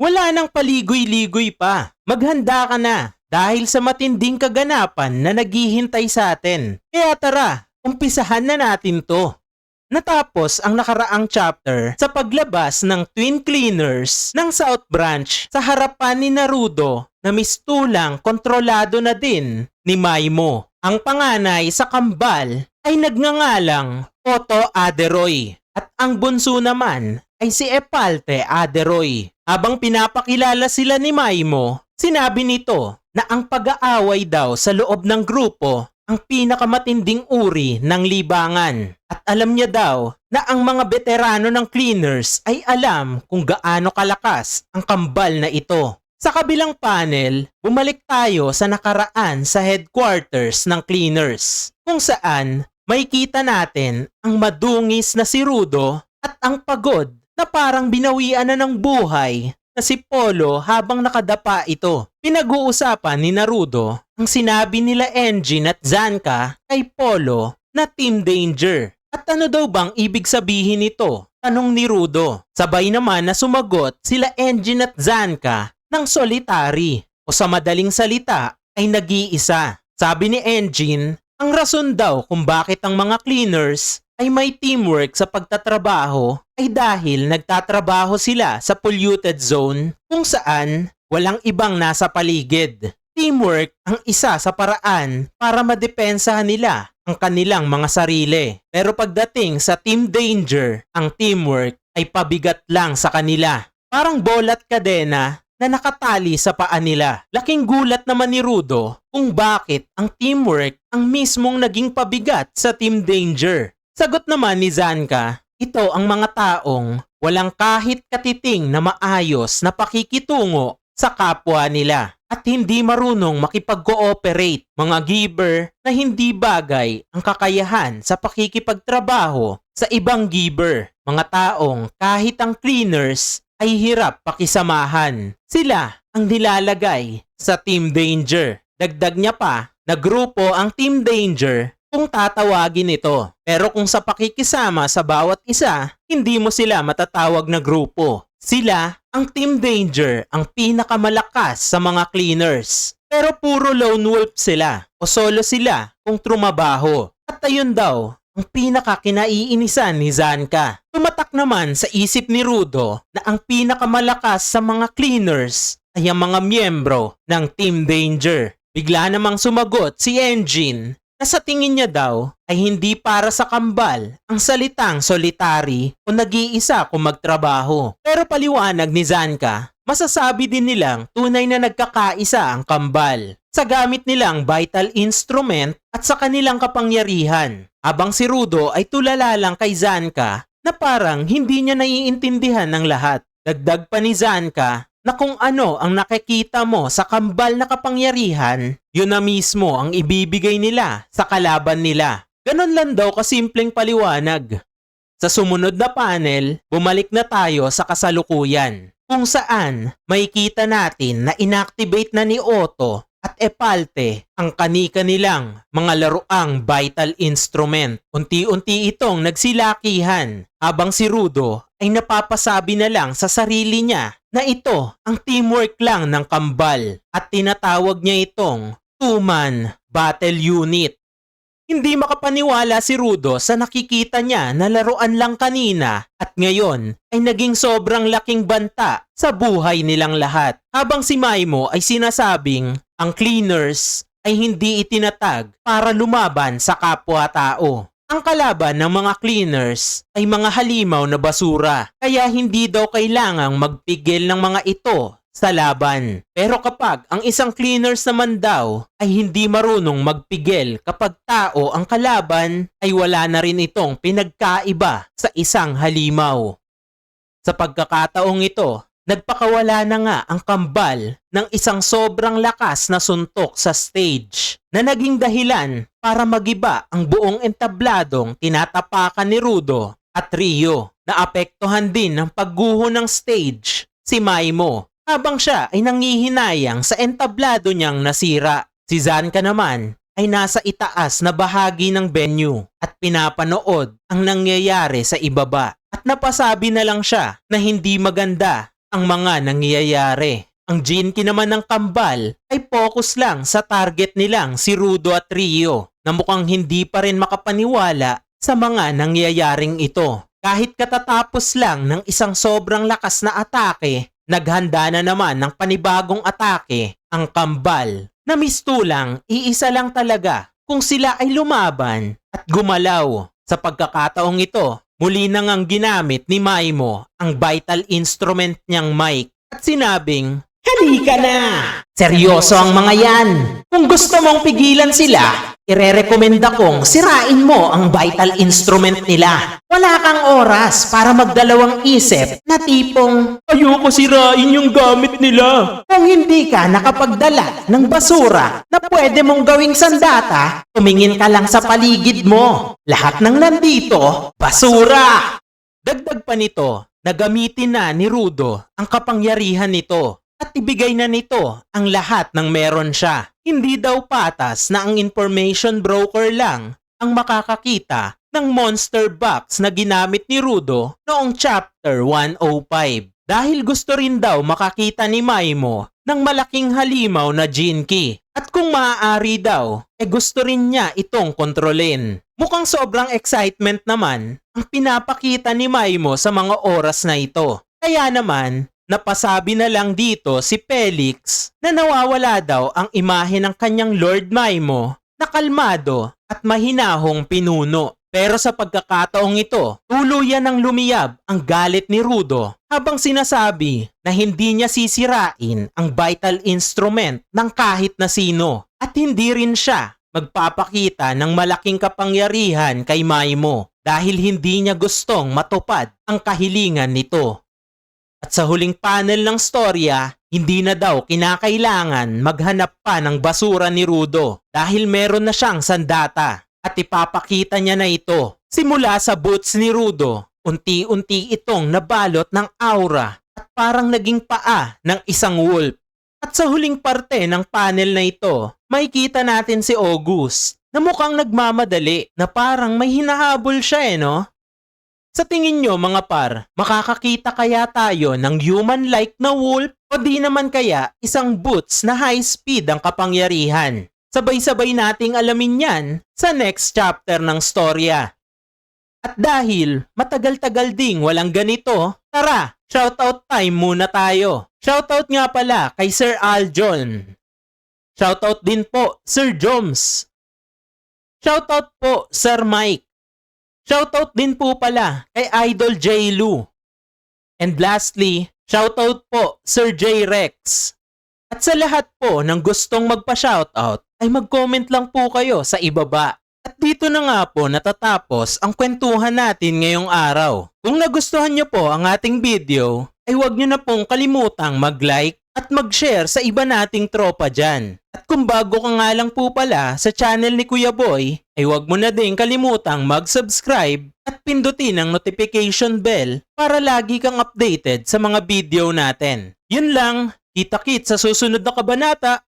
Wala nang paligoy-ligoy pa. Maghanda ka na dahil sa matinding kaganapan na naghihintay sa atin. Kaya tara, umpisahan na natin to. Natapos ang nakaraang chapter sa paglabas ng Twin Cleaners ng South Branch sa harapan ni Naruto na mistulang kontrolado na din ni Maimo. Ang panganay sa kambal ay nagngangalang Otto Aderoy at ang bunso naman ay si Epalte Aderoy. Habang pinapakilala sila ni Maimo, sinabi nito na ang pag-aaway daw sa loob ng grupo ang pinakamatinding uri ng libangan. At alam niya daw na ang mga veterano ng cleaners ay alam kung gaano kalakas ang kambal na ito. Sa kabilang panel, bumalik tayo sa nakaraan sa headquarters ng cleaners kung saan may kita natin ang madungis na si Rudo at ang pagod na parang binawian na ng buhay na si Polo habang nakadapa ito. Pinag-uusapan ni Naruto ang sinabi nila Engine at Zanka kay Polo na Team Danger. At ano daw bang ibig sabihin nito? Tanong ni Rudo. Sabay naman na sumagot sila Engine at Zanka ng solitary o sa madaling salita ay nag-iisa. Sabi ni Engine, ang rason daw kung bakit ang mga cleaners ay may teamwork sa pagtatrabaho ay dahil nagtatrabaho sila sa polluted zone kung saan walang ibang nasa paligid. Teamwork ang isa sa paraan para madepensahan nila ang kanilang mga sarili. Pero pagdating sa team danger, ang teamwork ay pabigat lang sa kanila. Parang bolat kadena na nakatali sa paa nila. Laking gulat naman ni Rudo kung bakit ang teamwork ang mismong naging pabigat sa team danger. Sagot naman ni Zanka, ito ang mga taong walang kahit katiting na maayos na pakikitungo sa kapwa nila at hindi marunong makipag-cooperate, mga giver na hindi bagay ang kakayahan sa pakikipagtrabaho sa ibang giver, mga taong kahit ang cleaners ay hirap pakisamahan. Sila ang nilalagay sa Team Danger. Dagdag niya pa na grupo ang Team Danger kung tatawagin ito. Pero kung sa pakikisama sa bawat isa, hindi mo sila matatawag na grupo. Sila ang Team Danger ang pinakamalakas sa mga cleaners. Pero puro lone wolf sila o solo sila kung trumabaho. At ayun daw, ang pinakakinaiinisan ni Zanka. Tumatak naman sa isip ni Rudo na ang pinakamalakas sa mga cleaners ay ang mga miyembro ng Team Danger. Bigla namang sumagot si Engine na sa tingin niya daw ay hindi para sa kambal ang salitang solitary o nag-iisa kung magtrabaho. Pero paliwanag ni Zanka, masasabi din nilang tunay na nagkakaisa ang kambal sa gamit nilang vital instrument at sa kanilang kapangyarihan. Habang si Rudo ay tulala lang kay Zanka na parang hindi niya naiintindihan ng lahat. Dagdag pa ni Zanka na kung ano ang nakikita mo sa kambal na kapangyarihan, yun na mismo ang ibibigay nila sa kalaban nila. Ganon lang daw kasimpleng paliwanag. Sa sumunod na panel, bumalik na tayo sa kasalukuyan kung saan makikita natin na inactivate na ni Otto at Epalte ang kanika nilang mga laruang vital instrument. Unti-unti itong nagsilakihan habang si Rudo ay napapasabi na lang sa sarili niya na ito ang teamwork lang ng kambal at tinatawag niya itong two-man battle unit. Hindi makapaniwala si Rudo sa nakikita niya na laruan lang kanina at ngayon ay naging sobrang laking banta sa buhay nilang lahat. Habang si Maimo ay sinasabing ang cleaners ay hindi itinatag para lumaban sa kapwa-tao. Ang kalaban ng mga cleaners ay mga halimaw na basura kaya hindi daw kailangang magpigil ng mga ito sa laban. Pero kapag ang isang cleaners naman daw ay hindi marunong magpigil kapag tao ang kalaban ay wala na rin itong pinagkaiba sa isang halimaw. Sa pagkakataong ito, nagpakawala na nga ang kambal ng isang sobrang lakas na suntok sa stage na naging dahilan para magiba ang buong entabladong tinatapakan ni Rudo at Rio na apektuhan din ng pagguho ng stage si Maimo habang siya ay nangihinayang sa entablado niyang nasira. Si Zanka naman ay nasa itaas na bahagi ng venue at pinapanood ang nangyayari sa ibaba at napasabi na lang siya na hindi maganda ang mga nangyayari. Ang Jinky naman ng kambal ay focus lang sa target nilang si Rudo at Rio na mukhang hindi pa rin makapaniwala sa mga nangyayaring ito. Kahit katatapos lang ng isang sobrang lakas na atake, naghanda na naman ng panibagong atake ang kambal na mistulang iisa lang talaga kung sila ay lumaban at gumalaw. Sa pagkakataong ito, muli na ngang ginamit ni Maimo ang vital instrument niyang mic at sinabing, Halika na! Seryoso ang mga yan! Kung gusto mong pigilan sila, irerekomenda kong sirain mo ang vital instrument nila. Wala kang oras para magdalawang isip na tipong, Ayoko sirain yung gamit nila. Kung hindi ka nakapagdala ng basura na pwede mong gawing sandata, tumingin ka lang sa paligid mo. Lahat ng nandito, basura! Dagdag pa nito, nagamitin na ni Rudo ang kapangyarihan nito at ibigay na nito ang lahat ng meron siya. Hindi daw patas na ang information broker lang ang makakakita ng monster box na ginamit ni Rudo noong chapter 105. Dahil gusto rin daw makakita ni Maimo ng malaking halimaw na Jinky. At kung maaari daw, eh gusto rin niya itong kontrolin. Mukhang sobrang excitement naman ang pinapakita ni Maimo sa mga oras na ito. Kaya naman, napasabi na lang dito si Felix na nawawala daw ang imahe ng kanyang Lord Maimo na kalmado at mahinahong pinuno. Pero sa pagkakataong ito, tuluyan ng lumiyab ang galit ni Rudo habang sinasabi na hindi niya sisirain ang vital instrument ng kahit na sino at hindi rin siya magpapakita ng malaking kapangyarihan kay Maimo dahil hindi niya gustong matupad ang kahilingan nito. At sa huling panel ng storya, hindi na daw kinakailangan maghanap pa ng basura ni Rudo dahil meron na siyang sandata at ipapakita niya na ito. Simula sa boots ni Rudo, unti-unti itong nabalot ng aura at parang naging paa ng isang wolf. At sa huling parte ng panel na ito, makikita natin si August na mukhang nagmamadali na parang may hinahabol siya eh no? Sa tingin nyo mga par, makakakita kaya tayo ng human-like na wolf o di naman kaya isang boots na high speed ang kapangyarihan? Sabay-sabay nating alamin yan sa next chapter ng storya. At dahil matagal-tagal ding walang ganito, tara, shoutout time muna tayo. Shoutout nga pala kay Sir Aljon. Shoutout din po Sir Joms. Shoutout po Sir Mike. Shoutout din po pala kay Idol J. Lu. And lastly, shoutout po Sir J. Rex. At sa lahat po ng gustong magpa-shoutout ay mag-comment lang po kayo sa ibaba. At dito na nga po natatapos ang kwentuhan natin ngayong araw. Kung nagustuhan nyo po ang ating video, ay huwag nyo na pong kalimutang mag-like at mag-share sa iba nating tropa dyan. At kung bago ka nga lang po pala sa channel ni Kuya Boy, ay huwag mo na din kalimutang mag-subscribe at pindutin ang notification bell para lagi kang updated sa mga video natin. Yun lang, kita-kit sa susunod na kabanata.